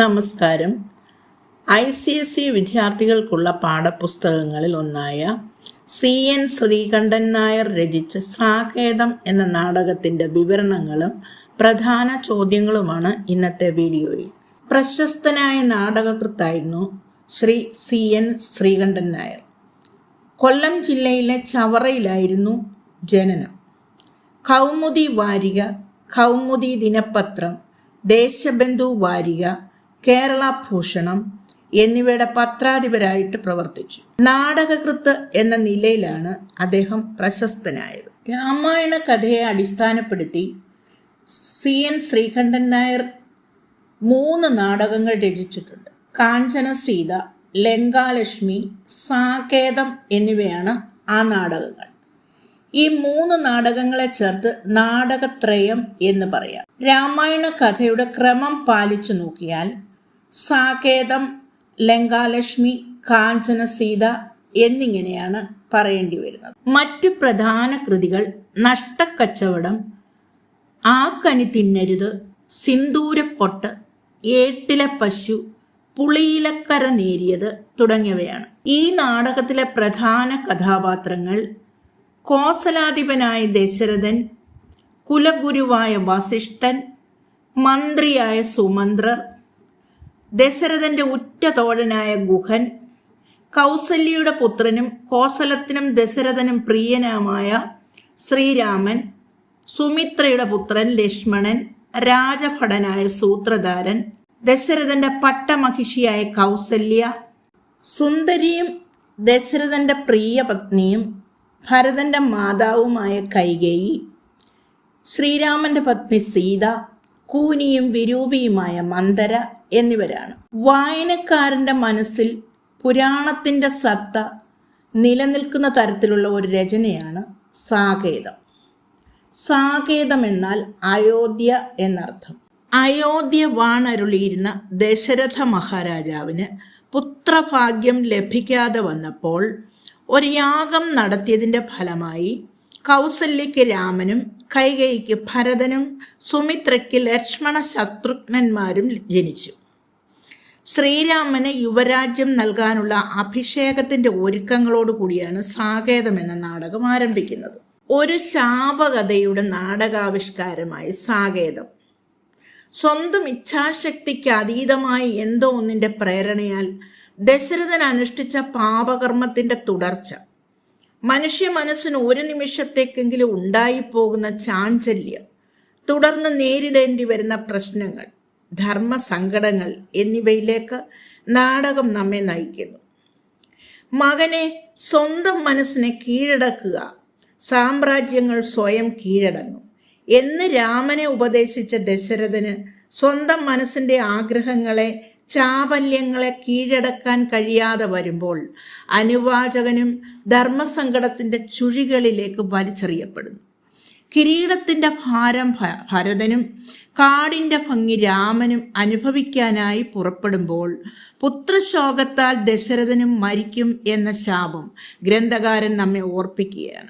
നമസ്കാരം. I C S E വിദ്യാർത്ഥികൾക്കുള്ള പാഠപുസ്തകങ്ങളിൽ ഒന്നായ സി എൻ ശ്രീകണ്ഠൻ നായർ രചിച്ച സാകേതം എന്ന നാടകത്തിന്റെ വിവരണങ്ങളും പ്രധാന ചോദ്യങ്ങളുമാണ് ഇന്നത്തെ വീഡിയോയിൽ. പ്രശസ്തനായ നാടകകൃത്തായിരുന്നു ശ്രീ സി എൻ ശ്രീകണ്ഠൻ നായർ. കൊല്ലം ജില്ലയിലെ ചവറയിലായിരുന്നു ജനനം. കൗമുദി വാരിക കൗമുദി ദിനപത്രം ദേശബന്ധു വാരിക കേരള ഭൂഷണം എന്നിവയുടെ പത്രാധിപരായിട്ട് പ്രവർത്തിച്ചു. നാടകകൃത്ത് എന്ന നിലയിലാണ് അദ്ദേഹം പ്രശസ്തനായത്. രാമായണ കഥയെ അടിസ്ഥാനപ്പെടുത്തി സി എൻ ശ്രീകണ്ഠൻ നായർ മൂന്ന് നാടകങ്ങൾ രചിച്ചിട്ടുണ്ട്. കാഞ്ചന സീത ലങ്കാലക്ഷ്മി സാകേതം എന്നിവയാണ് ആ നാടകങ്ങൾ. ഈ മൂന്ന് നാടകങ്ങളെ ചേർത്ത് നാടകത്രയം എന്ന് പറയാം. രാമായണ കഥയുടെ ക്രമം പാലിച്ചു നോക്കിയാൽ സാകേതം ലങ്കാലക്ഷ്മി കാഞ്ചന സീത എന്നിങ്ങനെയാണ് പറയേണ്ടി വരുന്നത്. മറ്റു പ്രധാന കൃതികൾ നഷ്ടക്കച്ചവടം ആ കനി തിന്നരുത് സിന്ദൂരപ്പൊട്ട് ഏട്ടിലെ പശു പുളിയിലക്കര നേരിയത് തുടങ്ങിയവയാണ്. ഈ നാടകത്തിലെ പ്രധാന കഥാപാത്രങ്ങൾ കോസലാധിപനായ ദശരഥൻ കുലഗുരുവായ വസിഷ്ഠൻ മന്ത്രിയായ സുമന്ത്രർ ദശരഥന്റെ ഉറ്റ തോഴനായ ഗുഹൻ കൗസല്യയുടെ പുത്രനും കോസലത്തിനും ദശരഥനും പ്രിയനുമായ ശ്രീരാമൻ സുമിത്രയുടെ പുത്രൻ ലക്ഷ്മണൻ രാജഭടനായ സൂത്രധാരൻ ദശരഥന്റെ പട്ടമഹിഷിയായ കൗസല്യ സുന്ദരിയും ദശരഥന്റെ പ്രിയ പത്നിയും ഭരതന്റെ മാതാവുമായ കൈകേയി ശ്രീരാമന്റെ പത്നി സീത കൂനിയും വിരൂപിയുമായ മന്ദര എന്നിവരാണ്. വായനക്കാരന്റെ മനസ്സിൽ പുരാണത്തിന്റെ സത്ത നിലനിൽക്കുന്ന തരത്തിലുള്ള ഒരു രചനയാണ് സാകേതം. സാകേതം എന്നാൽ അയോധ്യ എന്നർത്ഥം. അയോധ്യ വാണരുളിയിരുന്ന ദശരഥ മഹാരാജാവിന് പുത്രഭാഗ്യം ലഭിക്കാതെ വന്നപ്പോൾ ഒരു യാഗം നടത്തിയതിന്റെ ഫലമായി കൗസല്യയ്ക്ക് രാമനും കൈകൈക്ക് ഭരതനും സുമിത്രയ്ക്ക് ലക്ഷ്മണ ശത്രുഘ്നന്മാരും ജനിച്ചു. ശ്രീരാമന് യുവരാജ്യം നൽകാനുള്ള അഭിഷേകത്തിന്റെ ഒരുക്കങ്ങളോടുകൂടിയാണ് സാകേതം എന്ന നാടകം ആരംഭിക്കുന്നത്. ഒരു ശാപകഥയുടെ നാടകാവിഷ്കാരമായി സാകേതം. സ്വന്തം ഇച്ഛാശക്തിക്ക് അതീതമായി എന്തോ ഒന്നിന്റെ പ്രേരണയാൽ ദശരഥൻ അനുഷ്ഠിച്ച പാപകർമ്മത്തിന്റെ തുടർച്ച. മനുഷ്യ മനസ്സിന് ഒരു നിമിഷത്തേക്കെങ്കിലും ഉണ്ടായിപ്പോകുന്ന ചാഞ്ചല്യം തുടർന്ന് നേരിടേണ്ടി വരുന്ന പ്രശ്നങ്ങൾ ധർമ്മസങ്കടങ്ങൾ എന്നിവയിലേക്ക് നാടകം നമ്മെ നയിക്കുന്നു. മകനെ സ്വന്തം മനസ്സിനെ കീഴടക്കുക സാമ്രാജ്യങ്ങൾ സ്വയം കീഴടങ്ങും എന്ന് രാമനെ ഉപദേശിച്ച ദശരഥന് സ്വന്തം മനസ്സിന്റെ ആഗ്രഹങ്ങളെ ചാപല്യങ്ങളെ കീഴടക്കാൻ കഴിയാതെ വരുമ്പോൾ അനുവാചകനും ധർമ്മസങ്കടത്തിന്റെ ചുഴികളിലേക്ക് വലിച്ചെറിയപ്പെടുന്നു. കിരീടത്തിന്റെ ഭാരം ഭരതനും കാടിന്റെ ഭംഗി രാമനും അനുഭവിക്കാനായി പുറപ്പെടുമ്പോൾ പുത്രശോകത്താൽ ദശരഥനും മരിക്കും എന്ന ശാപം ഗ്രന്ഥകാരൻ നമ്മെ ഓർപ്പിക്കുകയാണ്.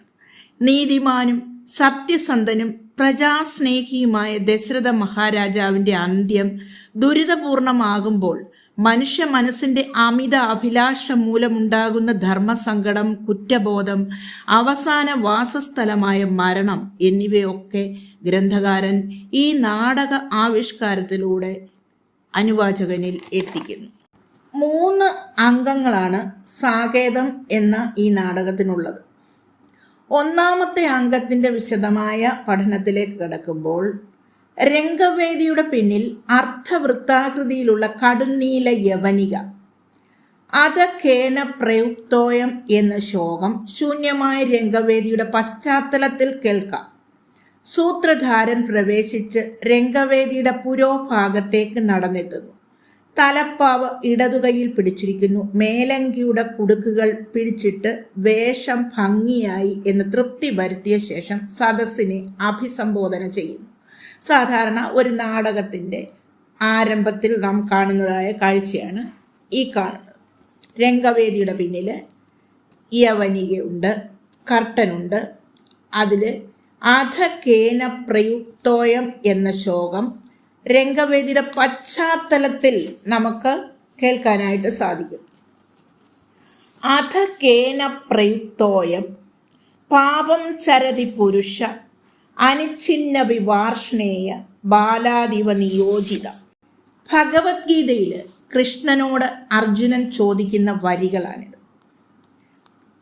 നീതിമാനും സത്യസന്ധനും പ്രജാസ്നേഹിയുമായ ദശരഥ മഹാരാജാവിന്റെ അന്ത്യം ദുരിതപൂർണമാകുമ്പോൾ മനുഷ്യ മനസ്സിന്റെ അമിത അഭിലാഷം മൂലമുണ്ടാകുന്ന ധർമ്മസങ്കടം കുറ്റബോധം അവസാന വാസസ്ഥലമായ മരണം എന്നിവയൊക്കെ ഗ്രന്ഥകാരൻ ഈ നാടക ആവിഷ്കാരത്തിലൂടെ അനുവാചകനിൽ എത്തിക്കുന്നു. മൂന്ന് അംഗങ്ങളാണ് സാകേതം എന്ന ഈ നാടകത്തിനുള്ളത്. ഒന്നാമത്തെ അംഗത്തിന്റെ വിശദമായ പഠനത്തിലേക്ക് കടക്കുമ്പോൾ രംഗവേദിയുടെ പിന്നിൽ അർത്ഥവൃത്താകൃതിയിലുള്ള കടുന്നീല യവനിക. അതഖേന പ്രയുക്തോയം എന്ന ശോകം ശൂന്യമായ രംഗവേദിയുടെ പശ്ചാത്തലത്തിൽ കേൾക്കാം. സൂത്രധാരൻ പ്രവേശിച്ച് രംഗവേദിയുടെ പുരോഭാഗത്തേക്ക് നടന്നെത്തുന്നു. തലപ്പാവ് ഇടതുകൈയിൽ പിടിച്ചിരിക്കുന്നു. മേലങ്കിയുടെ കുടുക്കുകൾ പിടിച്ചിട്ട് വേഷം ഭംഗിയായി എന്ന് തൃപ്തി വരുത്തിയ ശേഷം സദസ്സിനെ അഭിസംബോധന ചെയ്യുന്നു. സാധാരണ ഒരു നാടകത്തിന്റെ ആരംഭത്തിൽ നാം കാണുന്നതായ കാഴ്ചയാണ് ഈ കാണുന്നത്. രംഗവേദിയുടെ പിന്നിൽ യവനികയുണ്ട് കർട്ടനുണ്ട്. അതിൽ അധകേന പ്രയുക്തോയം എന്ന ശോകം രംഗവേദിയുടെ പശ്ചാത്തലത്തിൽ നമുക്ക് കേൾക്കാനായിട്ട് സാധിക്കും. അധ കേന പ്രയുക്തോയം പാപം ചരതി പുരുഷ അനിച്ഛിന്ന വിവാർഷ്ണേയ ബാലാദിവ നിയോജിത. ഭഗവത്ഗീതയിൽ കൃഷ്ണനോട് അർജുനൻ ചോദിക്കുന്ന വരികളാണിത്.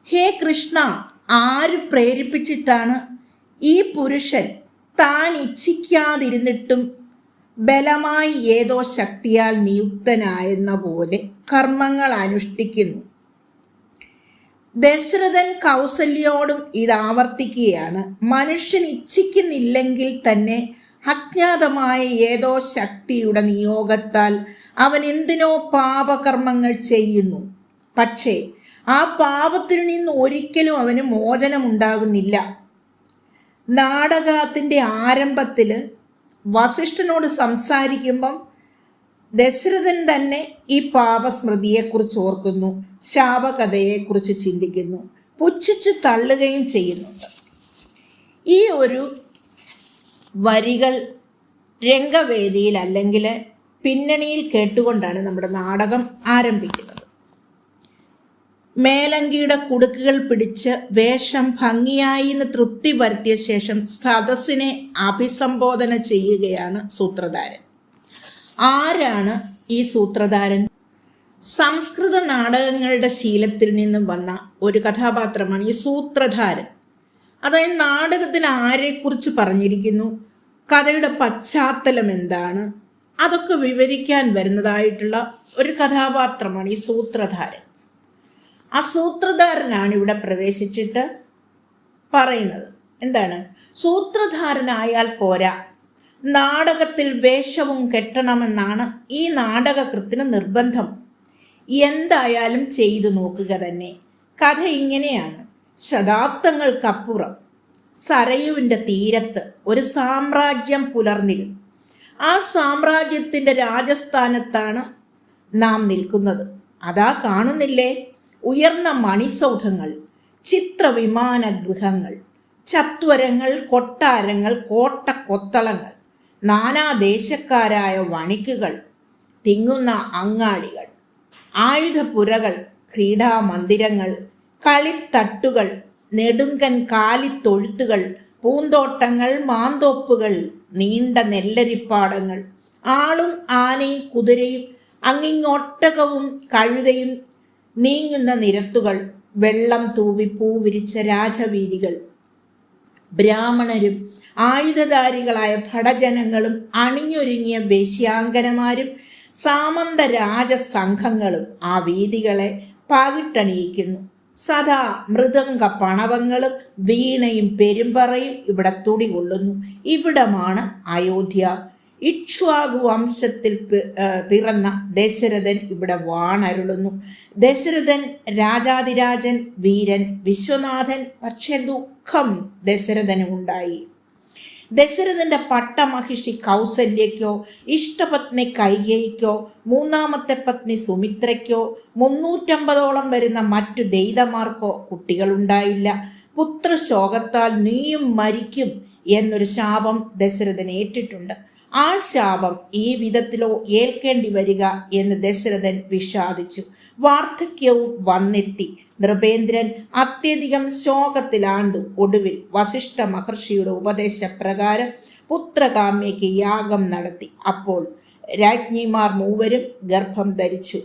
ഹേ കൃഷ്ണ ആര് പ്രേരിപ്പിച്ചിട്ടാണ് ഈ പുരുഷൻ താൻ ഇച്ഛിക്കാതിരുന്നിട്ടും ബലമായി ഏതോ ശക്തിയാൽ നിയുക്തനായെന്ന പോലെ കർമ്മങ്ങൾ അനുഷ്ഠിക്കുന്നു. ദശരഥൻ കൗസല്യോടും ഇത് ആവർത്തിക്കുകയാണ്. മനുഷ്യൻ ഇച്ഛിക്കുന്നില്ലെങ്കിൽ തന്നെ അജ്ഞാതമായ ഏതോ ശക്തിയുടെ നിയോഗത്താൽ അവൻ എന്തിനോ പാപകർമ്മങ്ങൾ ചെയ്യുന്നു. പക്ഷേ ആ പാപത്തിൽ നിന്ന് ഒരിക്കലും അവന് മോചനമുണ്ടാകുന്നില്ല. നാടകത്തിന്റെ ആരംഭത്തിൽ വസിഷ്ഠനോട് സംസാരിക്കുമ്പം ദശരഥൻ തന്നെ ഈ പാപസ്മൃതിയെക്കുറിച്ച് ഓർക്കുന്നു ശാപകഥയെക്കുറിച്ച് ചിന്തിക്കുന്നു പുച്ഛിച്ച് തള്ളുകയും ചെയ്യുന്നുണ്ട്. ഈ ഒരു വരികൾ രംഗവേദിയിൽ അല്ലെങ്കിൽ പിന്നണിയിൽ കേട്ടുകൊണ്ടാണ് നമ്മുടെ നാടകം ആരംഭിക്കുന്നത്. മേലങ്കിയുടെ കുടുക്കുകൾ പിടിച്ച് വേഷം ഭംഗിയായി എന്ന് തൃപ്തി വരുത്തിയ ശേഷം സദസ്സിനെ അഭിസംബോധന ചെയ്യുകയാണ് സൂത്രധാരൻ. ആരാണ് ഈ സൂത്രധാരൻ? സംസ്കൃത നാടകങ്ങളുടെ ശീലത്തിൽ നിന്നും വന്ന ഒരു കഥാപാത്രമാണ് ഈ സൂത്രധാരൻ. അതായത് നാടകത്തിൽ ആരെക്കുറിച്ച് പറഞ്ഞിരിക്കുന്നു? കഥയുടെ പശ്ചാത്തലം എന്താണ്? അതൊക്കെ വിവരിക്കാൻ വരുന്നതായിട്ടുള്ള ഒരു കഥാപാത്രമാണ് ഈ സൂത്രധാരൻ. ആ സൂത്രധാരനാണ് ഇവിടെ പ്രവേശിച്ചിട്ട് പറയുന്നത്. എന്താണ്? സൂത്രധാരനായാൽ പോരാ. നാടകത്തിൽ വേഷവും കെട്ടണമെന്നാണ് ഈ നാടകകൃത്തിന് നിർബന്ധം. എന്തായാലും ചെയ്തു നോക്കുക തന്നെ. കഥ ഇങ്ങനെയാണ്. ശതാബ്ദങ്ങൾക്കപ്പുറം സരയുവിന്റെ തീരത്ത് ഒരു സാമ്രാജ്യം പുലർന്നിരുന്നു. ആ സാമ്രാജ്യത്തിന്റെ രാജസ്ഥാനത്താണ് നാം നിൽക്കുന്നത്. അതാ കാണുന്നില്ലേ? ഉയർന്ന മണിസൗധങ്ങൾ ചിത്രവിമാന ഗൃഹങ്ങൾ ചത്വരങ്ങൾ കൊട്ടാരങ്ങൾ കോട്ട കൊത്തളങ്ങൾ നാനാദേശക്കാരായ വണിക്കുകൾ തിങ്ങുന്ന അങ്ങാടികൾ ആയുധപ്പുരകൾ ക്രീഡാമന്ദിരങ്ങൾ കളിത്തട്ടുകൾ നെടുങ്കൻ കാലിത്തൊഴുത്തുകൾ പൂന്തോട്ടങ്ങൾ മാന്തോപ്പുകൾ നീണ്ട നെല്ലരിപ്പാടങ്ങൾ ആളും ആനയും കുതിരയും അങ്ങിങ്ങൊട്ടകവും കഴുതയും നീങ്ങുന്ന നിരത്തുകൾ വെള്ളം തൂവി പൂവിരിച്ച രാജവീതികൾ. ബ്രാഹ്മണരും ആയുധധാരികളായ ഭടജനങ്ങളും അണിഞ്ഞൊരുങ്ങിയ വേശ്യാങ്കനമാരും സാമന്ത രാജസംഘങ്ങളും ആ വീതികളെ പകിട്ടണിയിക്കുന്നു. സദാ മൃദംഗ പണവങ്ങളും വീണയും പെരുമ്പറയും ഇവിടെ തുടികൊള്ളുന്നു. ഇവിടമാണ് അയോധ്യ. ഇക്ഷ്വാകു വംശത്തിൽ പിറന്ന ദശരഥൻ ഇവിടെ വാണരുളുന്നു. ദശരഥൻ രാജാതിരാജൻ വീരൻ വിശ്വനാഥൻ പക്ഷെ ദുഃഖം ദശരഥന് ഉണ്ടായി. ദശരഥന്റെ പട്ടമഹിഷി കൗസല്യക്കോ ഇഷ്ടപത്നി കൈകേയിക്കോ മൂന്നാമത്തെ പത്നി സുമിത്രയ്ക്കോ മുന്നൂറ്റമ്പതോളം വരുന്ന മറ്റു ദൈതമാർക്കോ കുട്ടികളുണ്ടായില്ല. പുത്രശോകത്താൽ നീയും മരിക്കും എന്നൊരു ശാപം ദശരഥൻ ഏറ്റിട്ടുണ്ട്. ആ ശാപം ഈ വിധത്തിലോ ഏൽക്കേണ്ടി വരിക എന്ന് ദശരഥൻ വിഷാദിച്ചു. വാർദ്ധക്യവും വന്നെത്തി. നൃപേന്ദ്രൻ അത്യധികം ശോകത്തിലാണ്ടു ഒടുവിൽ വസിഷ്ഠ മഹർഷിയുടെ ഉപദേശപ്രകാരം പുത്രകാമ്യയ്ക്ക് യാഗം നടത്തി. അപ്പോൾ രാജ്ഞിമാർ മൂവരും ഗർഭം ധരിച്ചു.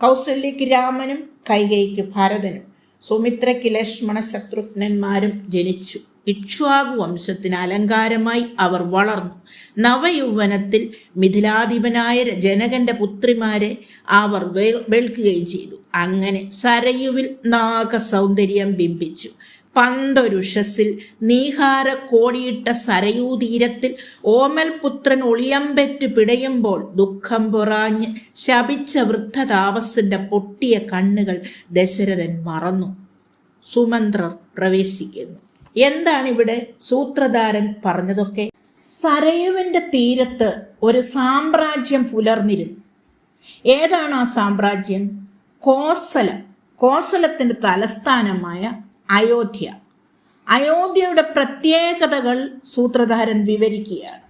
കൗസല്യക്ക് രാമനും കൈകൈക്ക് ഭരതനും സുമിത്രയ്ക്ക് ലക്ഷ്മണ ശത്രുഘ്നന്മാരും ജനിച്ചു. ഇക്ഷ്വാകു വംശത്തിന് അലങ്കാരമായി അവർ വളർന്നു. നവയൗവനത്തിൽ മിഥിലാധിപനായ ജനകന്റെ പുത്രിമാരെ അവർ വെൾക്കുകയും ചെയ്തു. അങ്ങനെ സരയുവിൽ നാഗ സൗന്ദര്യം ബിംബിച്ചു. പണ്ടൊരുഷസിൽ നീഹാര കോടിയിട്ട സരയൂതീരത്തിൽ ഓമൽപുത്രൻ ഒളിയമ്പെറ്റ് പിടയുമ്പോൾ ദുഃഖം പൊറാഞ്ഞ് ശപിച്ച വൃദ്ധതാപസിന്റെ പൊട്ടിയ കണ്ണുകൾ ദശരഥൻ മറന്നു. സുമന്ത്രർ പ്രവേശിക്കുന്നു. എന്താണ് ഇവിടെ സൂത്രധാരൻ പറഞ്ഞതൊക്കെ? സരയുവിന്റെ തീരത്ത് ഒരു സാമ്രാജ്യം പുലർന്നിരുന്നു. ഏതാണ് ആ സാമ്രാജ്യം? കോസലം കോസലത്തിന്റെ തലസ്ഥാനമായ അയോധ്യ. അയോധ്യയുടെ പ്രത്യേകതകൾ സൂത്രധാരൻ വിവരിക്കുകയാണ്.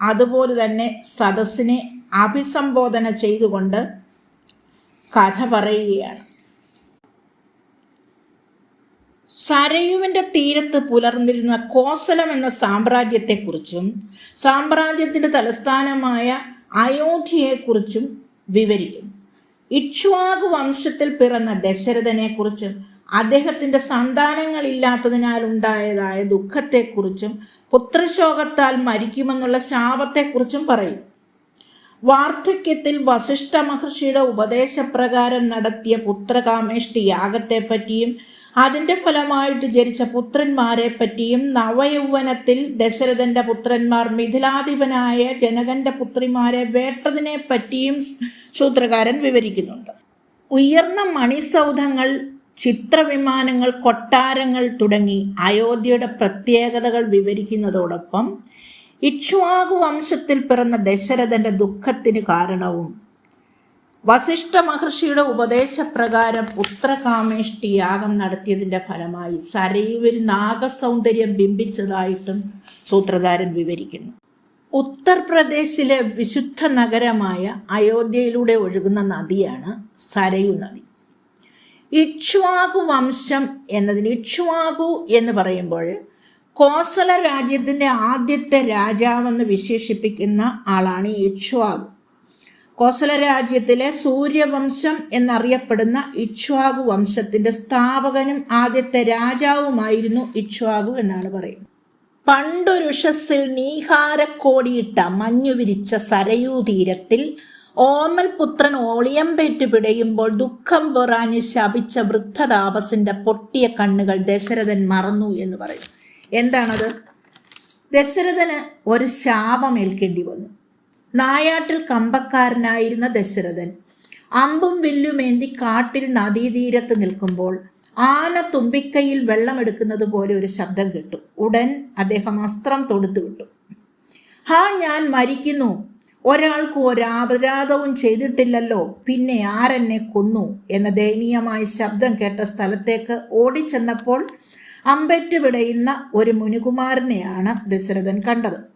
അതുപോലെ തന്നെ സദസ്സിനെ അഭിസംബോധന ചെയ്തുകൊണ്ട് കഥ പറയുകയാണ്. സരയുവിന്റെ തീരത്ത് പുലർന്നിരുന്ന കോസലം എന്ന സാമ്രാജ്യത്തെക്കുറിച്ചും സാമ്രാജ്യത്തിന്റെ തലസ്ഥാനമായ അയോധ്യയെക്കുറിച്ചും വിവരിക്കും. ഇക്ഷ്വാകു വംശത്തിൽ പിറന്ന ദശരഥനെക്കുറിച്ചും അദ്ദേഹത്തിന്റെ സന്താനങ്ങളില്ലാത്തതിനാൽ ഉണ്ടായതായ ദുഃഖത്തെക്കുറിച്ചും പുത്രശോകത്താൽ മരിക്കുമെന്നുള്ള ശാപത്തെക്കുറിച്ചും പറയും. വാർദ്ധക്യത്തിൽ വസിഷ്ഠ മഹർഷിയുടെ ഉപദേശപ്രകാരം നടത്തിയ പുത്രകാമേഷ്ടി യാഗത്തെപ്പറ്റിയും അതിന്റെ ഫലമായിട്ട് ജനിച്ച പുത്രന്മാരെ പറ്റിയും നവയൗവനത്തിൽ ദശരഥന്റെ പുത്രന്മാർ മിഥിലാധിപനായ ജനകന്റെ പുത്രിമാരെ വേട്ടതിനെ പറ്റിയും സൂത്രകാരൻ വിവരിക്കുന്നുണ്ട്. ഉയർന്ന മണിസൗധങ്ങൾ ചിത്രവിമാനങ്ങൾ കൊട്ടാരങ്ങൾ തുടങ്ങി അയോധ്യയുടെ പ്രത്യേകതകൾ വിവരിക്കുന്നതോടൊപ്പം ഇക്ഷ്വാകു വംശത്തിൽ പിറന്ന ദശരഥന്റെ ദുഃഖത്തിന് കാരണവും വസിഷ്ഠ മഹർഷിയുടെ ഉപദേശപ്രകാരം പുത്രകാമേഷ്ടി യാഗം നടത്തിയതിന്റെ ഫലമായി സരയുവിൽ നാഗസൗന്ദര്യം ബിംബിച്ചതായിട്ടും സൂത്രധാരൻ വിവരിക്കുന്നു. ഉത്തർപ്രദേശിലെ വിശുദ്ധ നഗരമായ അയോധ്യയിലൂടെ ഒഴുകുന്ന നദിയാണ് സരയു നദി. ഇക്ഷ്വാകു വംശം എന്നതിൽ ഇക്ഷ്വാകു എന്ന് പറയുമ്പോൾ കോസല രാജ്യത്തിന്റെ ആദ്യത്തെ രാജാവെന്ന് വിശേഷിപ്പിക്കുന്ന ആളാണ് ഇക്ഷ്വാകു. കോസല രാജ്യത്തിലെ സൂര്യവംശം എന്നറിയപ്പെടുന്ന ഇക്ഷ്വാകു വംശത്തിന്റെ സ്ഥാപകനും ആദ്യത്തെ രാജാവുമായിരുന്നു ഇക്ഷ്വാകു എന്നാണ് പറയുന്നത്. പണ്ടൊരുഷസ്സിൽ നീഹാരക്കോടിയിട്ട മഞ്ഞു വിരിച്ച സരയൂ തീരത്തിൽ ഓമൽ പുത്രൻ ഓളിയമ്പേറ്റ് പിടയുമ്പോൾ ദുഃഖം പൊറാഞ്ഞ് ശപിച്ച വൃദ്ധതാപസിന്റെ പൊട്ടിയ കണ്ണുകൾ ദശരഥൻ മറന്നു എന്ന് പറയും. എന്താണത്? ദശരഥന് ഒരു ശാപമേൽക്കേണ്ടി വന്നു. നായാട്ടിൽ കമ്പക്കാരനായിരുന്ന ദശരഥൻ അമ്പും വില്ലുമേന്തി കാട്ടിൽ നദീതീരത്ത് നിൽക്കുമ്പോൾ ആന തുമ്പിക്കൈയിൽ വെള്ളമെടുക്കുന്നത് പോലെ ഒരു ശബ്ദം കേട്ടു. ഉടൻ അദ്ദേഹം അസ്ത്രം തൊടുത്തു വിട്ടു. ഹാ ഞാൻ മരിക്കുന്നു. ഒരാൾക്ക് ഒരപരാധവും ചെയ്തിട്ടില്ലല്ലോ. പിന്നെ ആരെന്നെ കൊന്നു എന്ന ദയനീയമായ ശബ്ദം കേട്ട സ്ഥലത്തേക്ക് ഓടിച്ചെന്നപ്പോൾ അമ്പറ്റ് വിടയുന്ന ഒരു മുനികുമാരനെയാണ് ദശരഥൻ കണ്ടത്.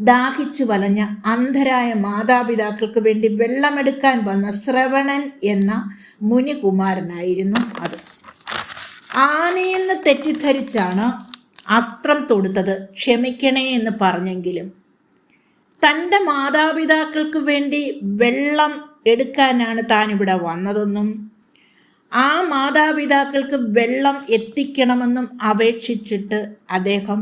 ദാഹിച്ചു വലഞ്ഞ അന്ധരായ മാതാപിതാക്കൾക്ക് വേണ്ടി വെള്ളമെടുക്കാൻ വന്ന ശ്രവണൻ എന്ന മുനികുമാരനായിരുന്നു അത്. ആനയെന്ന് തെറ്റിദ്ധരിച്ചാണ് അസ്ത്രം തൊടുത്തത്. ക്ഷമിക്കണേ എന്ന് പറഞ്ഞെങ്കിലും തന്റെ മാതാപിതാക്കൾക്ക് വേണ്ടി വെള്ളം എടുക്കാനാണ് താൻ ഇവിടെ വന്നതെന്നും ആ മാതാപിതാക്കൾക്ക് വെള്ളം എത്തിക്കണമെന്നും അപേക്ഷിച്ചിട്ട് അദ്ദേഹം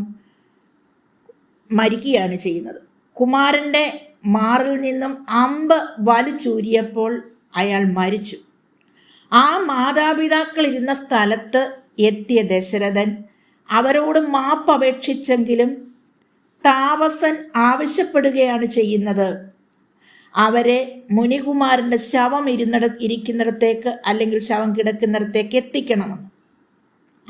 മരിക്കുകയാണ് ചെയ്യുന്നത്. കുമാരന്റെ മാറിൽ നിന്നും അമ്പ് വലിച്ചൂരിയപ്പോൾ അയാൾ മരിച്ചു. ആ മാതാപിതാക്കൾ ഇരുന്ന സ്ഥലത്ത് എത്തിയ ദശരഥൻ അവരോട് മാപ്പ് അപേക്ഷിച്ചെങ്കിലും താപസൻ ആവശ്യപ്പെടുകയാണ് ചെയ്യുന്നത്. അവരെ മുനികുമാരന്റെ ശവം ഇരുന്നിട ഇരിക്കുന്നിടത്തേക്ക് അല്ലെങ്കിൽ ശവം കിടക്കുന്നിടത്തേക്ക് എത്തിക്കണമെന്ന്.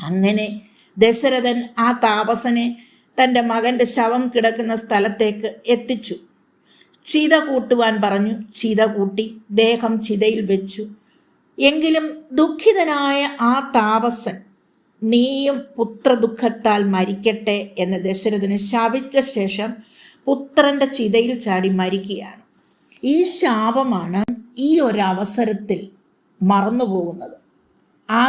അങ്ങനെ ദശരഥൻ ആ താപസനെ തന്റെ മകന്റെ ശവം കിടക്കുന്ന സ്ഥലത്തേക്ക് എത്തിച്ചു. ചിത കൂട്ടുവാൻ പറഞ്ഞു ചിത കൂട്ടി ദേഹം ചിതയിൽ വെച്ചു. എങ്കിലും ദുഃഖിതനായ ആ താപസൻ നീയും പുത്രദുഃഖത്താൽ മരിക്കട്ടെ എന്ന് ദശരഥന് ശാപിച്ച ശേഷം പുത്രന്റെ ചിതയിൽ ചാടി മരിക്കുകയാണ്. ഈ ശാപമാണ് ഈ ഒരവസരത്തിൽ മറന്നുപോകുന്നത് ആ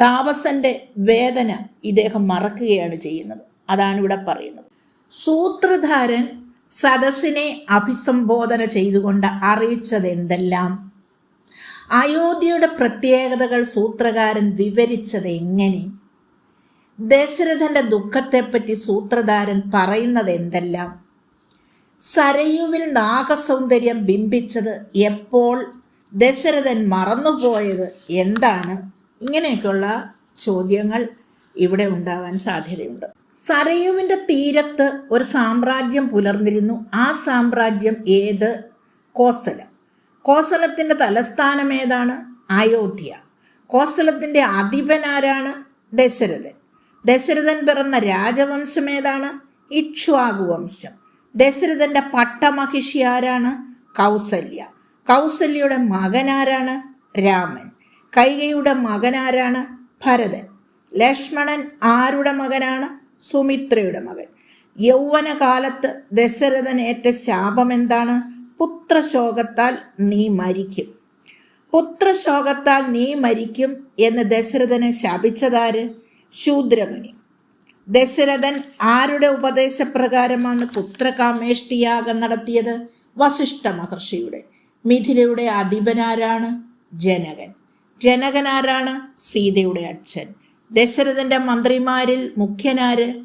താപസന്റെ വേദന ഇദ്ദേഹം മറക്കുകയാണ് ചെയ്യുന്നത്. അതാണ് ഇവിടെ പറയുന്നത്. സൂത്രധാരൻ സദസ്സിനെ അഭിസംബോധന ചെയ്തുകൊണ്ട് അറിയിച്ചത് എന്തെല്ലാം അയോധ്യയുടെ പ്രത്യേകതകൾ സൂത്രകാരൻ വിവരിച്ചത് എങ്ങനെ ദശരഥന്റെ ദുഃഖത്തെപ്പറ്റി സൂത്രധാരൻ പറയുന്നത് എന്തെല്ലാം സരയുവിൽ നാഗസൗന്ദര്യം ബിംബിച്ചത് എപ്പോൾ? ദശരഥൻ മറന്നുപോയത് എന്താണ്? ഇങ്ങനെയൊക്കെയുള്ള ചോദ്യങ്ങൾ ഇവിടെ ഉണ്ടാകാൻ സാധ്യതയുണ്ട്. സരയുവിന്റെ തീരത്ത് ഒരു സാമ്രാജ്യം പുലർന്നിരുന്നു. ആ സാമ്രാജ്യം ഏത്? കോസലം. കോസലത്തിന്റെ തലസ്ഥാനം ഏതാണ്? അയോധ്യ. കോസലത്തിന്റെ അധിപൻ ആരാണ്? ദശരഥൻ. ദശരഥൻ പിറന്ന രാജവംശം ഏതാണ്? ഇക്ഷ്വാകു വംശം. ദശരഥന്റെ പട്ടമഹിഷി ആരാണ്? കൗസല്യ. കൗസല്യയുടെ മകനാരാണ് രാമൻ. കൈകയുടെ മകനാരാണ് ഭരതൻ. ലക്ഷ്മണൻ ആരുടെ മകനാണ്? സുമിത്രയുടെ മകൻ. യൗവനകാലത്ത് ഏറ്റ ശാപം എന്താണ്? പുത്രശോകത്താൽ നീ മരിക്കും. പുത്രശോകത്താൽ നീ മരിക്കും എന്ന് ദശരഥനെ ശാപിച്ചതാര്? ശൂദ്രമുനി. ദശരഥൻ ആരുടെ ഉപദേശപ്രകാരമാണ് പുത്രകാമേഷ്ടിയാഗം നടത്തിയത്? വസിഷ്ഠ മഹർഷിയുടെ. മിഥിലയുടെ അധിപനാരാണ് ജനകൻ. ജനകനാരാണ് സീതയുടെ അച്ഛൻ. ദശരഥന്റെ മന്ത്രിമാരിൽ മുഖ്യനാര്?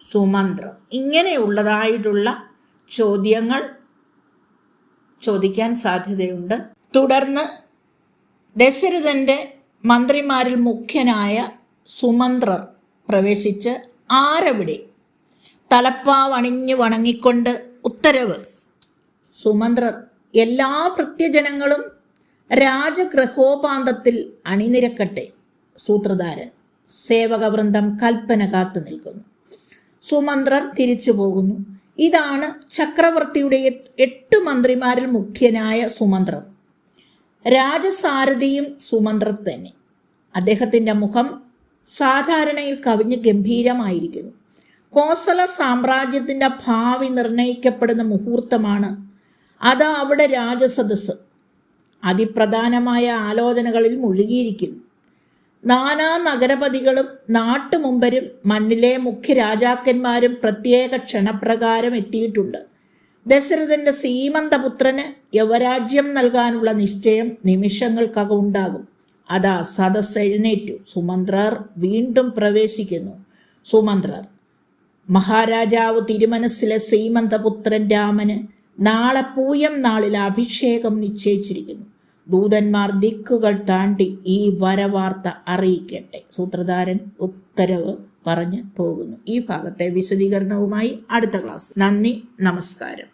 സുമന്ത്രം. ഇങ്ങനെയുള്ളതായിട്ടുള്ള ചോദ്യങ്ങൾ ചോദിക്കാൻ സാധ്യതയുണ്ട്. തുടർന്ന് ദശരഥന്റെ മന്ത്രിമാരിൽ മുഖ്യനായ സുമന്ത്രർ പ്രവേശിച്ച് ആരവിടെ? തലപ്പാവണിഞ്ഞു വണങ്ങിക്കൊണ്ട് ഉത്തരവ്. സുമന്ത്രർ എല്ലാ ഭൃത്യജനങ്ങളും രാജഗൃഹോപാന്തത്തിൽ അണിനിരക്കട്ടെ സൂത്രധാരൻ. സേവകവൃന്ദം കൽപ്പന കാത്തു നിൽക്കുന്നു. സുമന്ത്രർ തിരിച്ചു പോകുന്നു. ഇതാണ് ചക്രവർത്തിയുടെ എട്ട് മന്ത്രിമാരിൽ മുഖ്യനായ സുമന്ത്രർ. രാജസാരഥിയും സുമന്ത്രർ തന്നെ. അദ്ദേഹത്തിന്റെ മുഖം സാധാരണയിൽ കവിഞ്ഞ് ഗംഭീരമായിരിക്കുന്നു. കോസല സാമ്രാജ്യത്തിന്റെ ഭാവി നിർണയിക്കപ്പെടുന്ന മുഹൂർത്തമാണ് അത് അവിടെ രാജസദസ് അതിപ്രധാനമായ ആലോചനകളിൽ മുഴുകിയിരിക്കുന്നു. നാനാ നഗരപതികളും നാട്ടുമുമ്പരും മണ്ണിലെ മുഖ്യ രാജാക്കന്മാരും പ്രത്യേക ക്ഷണപ്രകാരം എത്തിയിട്ടുണ്ട്. ദശരഥന്റെ സീമന്തപുത്രന് യവരാജ്യം നൽകാനുള്ള നിശ്ചയം നിമിഷങ്ങൾക്കകം ഉണ്ടാകും. അതാ സദസ് എഴുന്നേറ്റു. സുമന്ത്രർ വീണ്ടും പ്രവേശിക്കുന്നു. സുമന്ത്രർ മഹാരാജാവ് തിരുമനസ്സിലെ സീമന്തപുത്രൻ രാമന് നാളെ പൂയം നാളിൽ അഭിഷേകം നിശ്ചയിച്ചിരിക്കുന്നു. ദൂതന്മാർ ദിക്കുകൾ താണ്ടി ഈ വരവാർത്ത അറിയിക്കട്ടെ. സൂത്രധാരൻ ഉത്തരവ് പറഞ്ഞ് പോകുന്നു. ഈ ഭാഗത്തെ വിശദീകരണവുമായി അടുത്ത ക്ലാസ് നന്ദി നമസ്കാരം.